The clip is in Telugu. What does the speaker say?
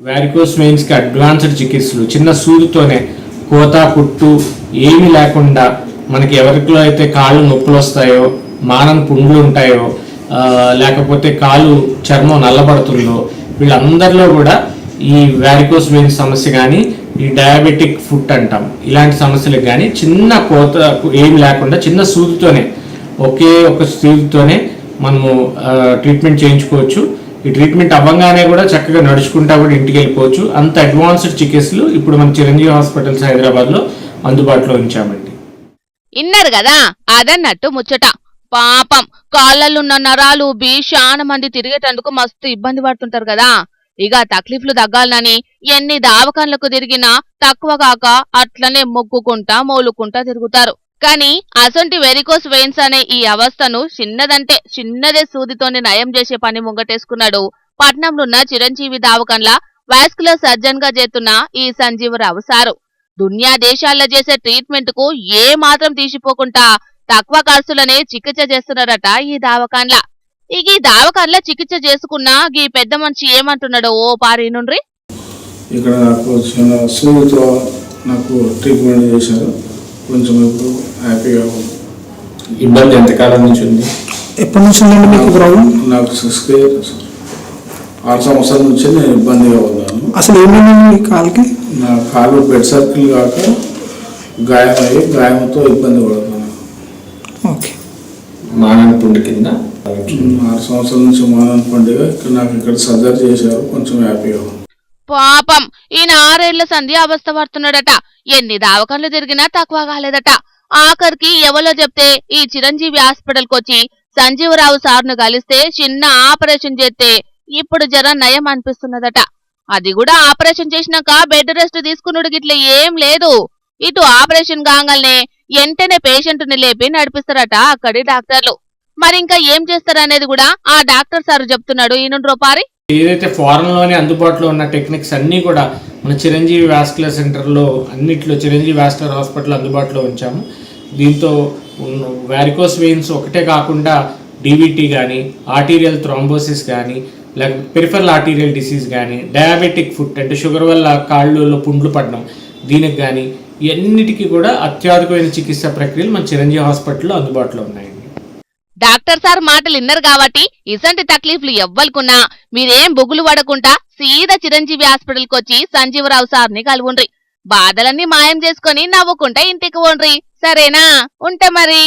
వారికోస్ వెయిన్స్కి అడ్వాన్స్డ్ చికిత్సలు. చిన్న సూదితోనే కోత కుట్టు ఏమీ లేకుండా మనకి ఎవరిలో అయితే కాళ్ళు నొప్పులు వస్తాయో మానని పుండ్లు ఉంటాయో లేకపోతే కాలు చర్మం నల్లబడుతుందో వీళ్ళందరిలో కూడా ఈ వారికోస్ వెయిన్ సమస్య కానీ ఈ డయాబెటిక్ ఫుట్ అంటాం. ఇలాంటి సమస్యలకు కానీ చిన్న కోత ఏమి లేకుండా చిన్న సూదితోనే ఒకే ఒక సూదితోనే మనము ట్రీట్మెంట్ చేయించుకోవచ్చు. ఈ ట్రీట్మెంట్ అవ్వగానే కూడా చక్కగా నడుచుకుంటా కూడా ఇంటికి వెళ్ళిపోవచ్చు. అంత అడ్వాన్స్డ్ చికిత్సలు ఇప్పుడు మన చిరంజీవి హాస్పిటల్స్ హైదరాబాద్లో అందుబాటులో ఉంచామండి. ఇన్నారు కదా? అదన్నట్టు ముచ్చట. పాపం కాళ్ళలున్న నరాలు భీషాన మంది తిరిగేటందుకు మస్తు ఇబ్బంది పడుతుంటారు కదా? ఇక తక్లీఫ్లు తగ్గాలని ఎన్ని దావకాన్లకు తిరిగినా తక్కువ కాక అట్లనే మొక్కుకుంటా మోలుకుంటా తిరుగుతారు. కానీ అసొంటి వెరికోస్ వెయిన్స్ అనే ఈ అవస్థను చిన్నదంటే చిన్నదే సూదితోనే నయం చేసే పని ముంగటేసుకున్నాడు. పట్నంలోన్న చిరంజీవి దావకంలా వాస్కులర్ సర్జన్గా చేస్తున్న ఈ సంజీవరావు సారు. దునియా దేశాల్లో చేసే ట్రీట్మెంట్కు ఏ మాత్రం తీసిపోకుండా తక్కువ ఖర్చులనే చికిత్స చేస్తున్నారట ఈ దావకాన్లా ఇక ఈ దావకాన్లా చికిత్స చేసుకున్న ఈ పెద్ద మనిషి ఏమంటున్నాడు ఓ పారి నుండ్రి ఇక్కడ నాకు చిన్న సూదితో నాకు ట్రీట్మెంట్ చేశారు. కొంచెం ఇప్పుడు హ్యాపీగా ఉంది ఇబ్బంది ఎంతకాలం నుంచి ఉంది? ఎప్పటి నుంచి ఉందండి మీకు ప్రాబ్లం నాకు సిక్స్ ఇయర్స్ ఆరు సంవత్సరాల నుంచి నేను ఇబ్బందిగా ఉన్నాను. అసలు ఏమైంది మీ కాలుకి? నా కాలు బెడ్ సర్కిల్ కాక గాయమయ్యి గాయంతో ఇబ్బంది పడుతున్నాను. ఓకే. మానని పుండు కింద? ఆరు సంవత్సరాల నుంచి మానవ పండుగ. ఇక్కడ నాకు ఇక్కడ సర్జరీ చేశారు. కొంచెం హ్యాపీగా ఉంది. పాపం. ఈయన ఆరేళ్ళ సంధి అవస్థ పడుతున్నాడట. ఎన్ని దావకాన్లు తిరిగినా తక్కువ కాలేదట. ఆఖరికి ఎవలో చెప్తే ఈ చిరంజీవి హాస్పిటల్ వచ్చి సంజీవరావు సార్ను కలిస్తే చిన్న ఆపరేషన్ చేస్తే ఇప్పుడు జర నయం అనిపిస్తున్నదట. అది కూడా ఆపరేషన్ చేసినాక బెడ్ రెస్ట్ తీసుకున్నాడు గిట్ల ఏం లేదు. ఇటు ఆపరేషన్ కాగానే వెంటనే పేషెంట్ని లేపి నడిపిస్తారట అక్కడి డాక్టర్లు. మరి ఇంకా ఏం చేస్తారనేది కూడా ఆ డాక్టర్ సార్ చెప్తున్నాడు. ఈనుండ్రో పారి. ఏదైతే ఫారెన్లోనే అందుబాటులో ఉన్న టెక్నిక్స్ అన్నీ కూడా మన చిరంజీవి వ్యాస్కులర్ సెంటర్లో అన్నిట్లో చిరంజీవి వ్యాస్కులర్ హాస్పిటల్ అందుబాటులో ఉంచాము. దీంతో వ్యారికోస్ వెయిన్స్ ఒకటే కాకుండా డీబీటీ కానీ ఆర్టీరియల్ థ్రాంబోసిస్ కానీ లేకపోతే పెరిఫరల్ ఆర్టీరియల్ డిసీజ్ కానీ డయాబెటిక్ ఫుట్ అంటే షుగర్ వల్ల కాళ్ళలో పుండ్లు పడడం దీనికి కానీ ఇవన్నిటికీ కూడా అత్యాధుకమైన చికిత్స ప్రక్రియలు మన చిరంజీవి హాస్పిటల్లో అందుబాటులో ఉన్నాయండి. డాక్టర్ సార్ మాటలు ఇన్నారు కాబట్టి ఇసంటి తక్లీఫ్లు ఎవ్వనుకున్నా మీరేం బొగులు పడకుండా సీదా చిరంజీవి హాస్పిటల్ వచ్చి సంజీవరావు సార్ని కలువుండ్రి. బాధలన్నీ మాయం చేసుకొని నవ్వుకుంటా ఇంటికి ఓండ్రి సరేనా? ఉంటే మరి.